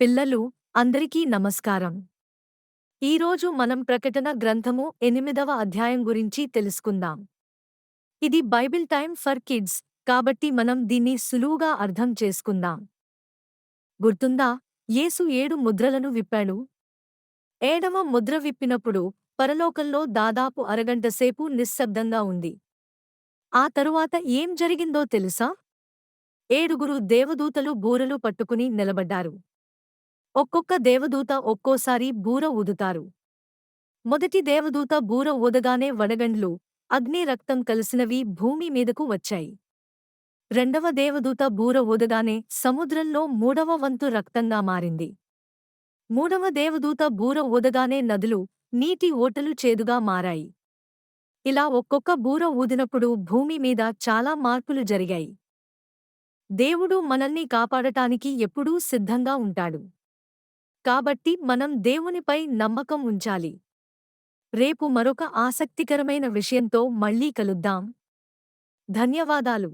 పిల్లలు అందరికీ నమస్కారం. ఈరోజు మనం ప్రకటన గ్రంథము ఎనిమిదవ అధ్యాయం గురించి తెలుసుకుందాం. ఇది బైబిల్ టైం ఫర్ కిడ్స్ కాబట్టి మనం దీన్ని సులువుగా అర్థం చేసుకుందాం. గుర్తుందా? యేసు ఏడు ముద్రలను విప్పాడు. ఏడవ ముద్ర విప్పినప్పుడు పరలోకంలో దాదాపు అరగంట సేపు నిశ్శబ్దంగా ఉంది. ఆ తరువాత ఏం జరిగిందో తెలుసా? ఏడుగురు దేవదూతలు బూరలు పట్టుకుని నిలబడ్డారు. ఒక్కొక్క దేవదూత ఒక్కోసారి బూర ఊదుతారు. మొదటి దేవదూత బూర ఊదగానే వడగండ్లు అగ్ని రక్తం కలిసినవి భూమి మీదకు వచ్చాయి. రెండవ దేవదూత బూర ఊదగానే సముద్రంలో మూడవ వంతు రక్తంగా మారింది. మూడవ దేవదూత బూర ఊదగానే నదులు నీటి ఓటలు చేదుగా మారాయి. ఇలా ఒక్కొక్క బూర ఊదినప్పుడు భూమి మీద చాలా మార్పులు జరిగాయి. దేవుడు మనల్ని కాపాడటానికి ఎప్పుడూ సిద్ధంగా ఉంటాడు. కాబట్టి మనం దేవునిపై నమ్మకం ఉంచాలి. రేపు మరొక ఆసక్తికరమైన విషయంతో మళ్ళీ కలుద్దాం. ధన్యవాదాలు.